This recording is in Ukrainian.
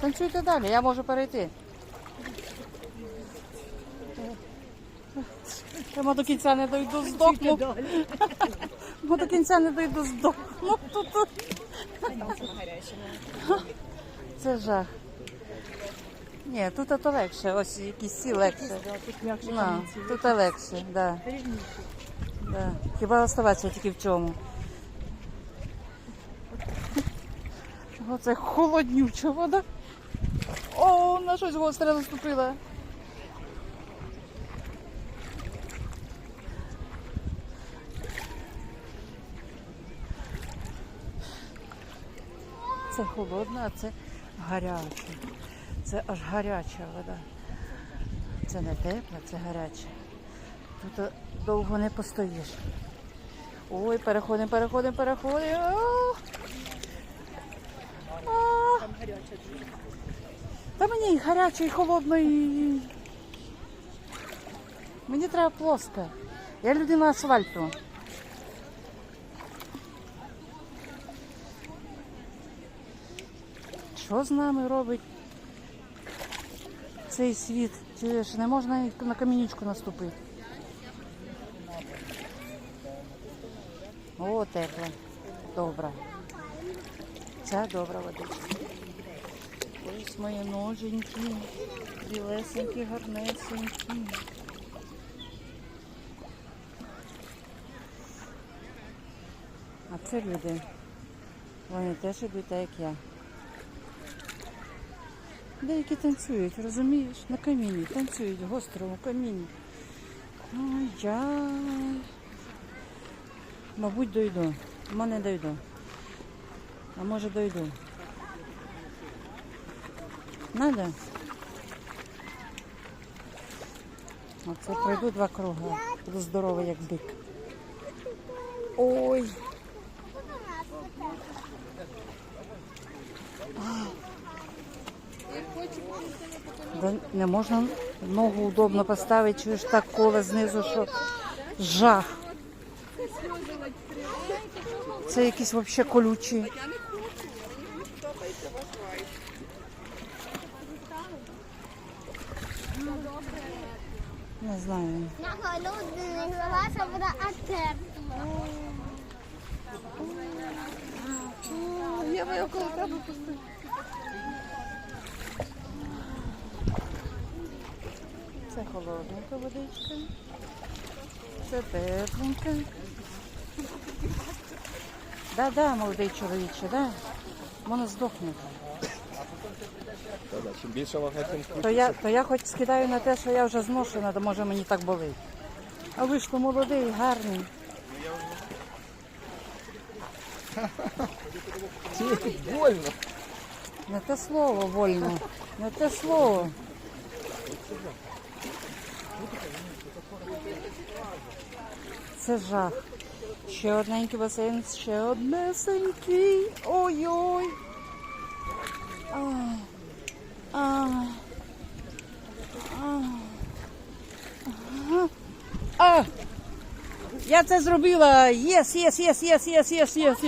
Танцюйте далі, я можу перейти. Я до кінця не дойду здохну. Мо до кінця не дойду здохну. Це жах. Ні, тут то легше, ось якісь ці легше. Тут легше, да. Да. Хіба оставатися тільки в Оце холоднюча вода. О, на щось гостре наступила. Це холодна, а це гаряча. Це аж гаряча вода. Це не тепла, це гаряча. Тут довго не постоїш. Ой, переходимо, переходимо, переходимо. А! А! Та мені і гаряче, і холодно, і. Мені треба плоско. Я людина асфальту. Що з нами робить цей світ? Чи ж не можна на камінічку наступити? О, тепла. Добра. Ця добра водичка. Ось мої ноженькі, білесенькі, гарнесенькі. А це люди. Вони теж ідуть так, як я. Деякі танцюють, розумієш, на каміні, танцюють гострому каміні. Ой, я, мабуть, дойду. Мо не дойду. А може дойду. Надо? Оце пройду два круги. Буду здоровий, як бик. Ой. Да не можна ногу удобно поставити, чуєш так коле знизу, що жах. Це якісь взагалі колючі. Не знаю. На холодний атерпна. Я маю коло тебе пустити. Це холодненька водичка. Це тепленька. Да-да, молодий чоловіче, да. Можна здохнути. Чим більше вага, тим. То я, то хоч скидаю на те, що я вже зношена, то може мені так болить. А вийшло молодий, гарний. Ті. Не те слово вольно. Не те слово. Це жах. Ще одненький басейн, ще однесенький. Ой-ой. Я це зробила! Єс, єс, єс, єс, єс, єс, єс.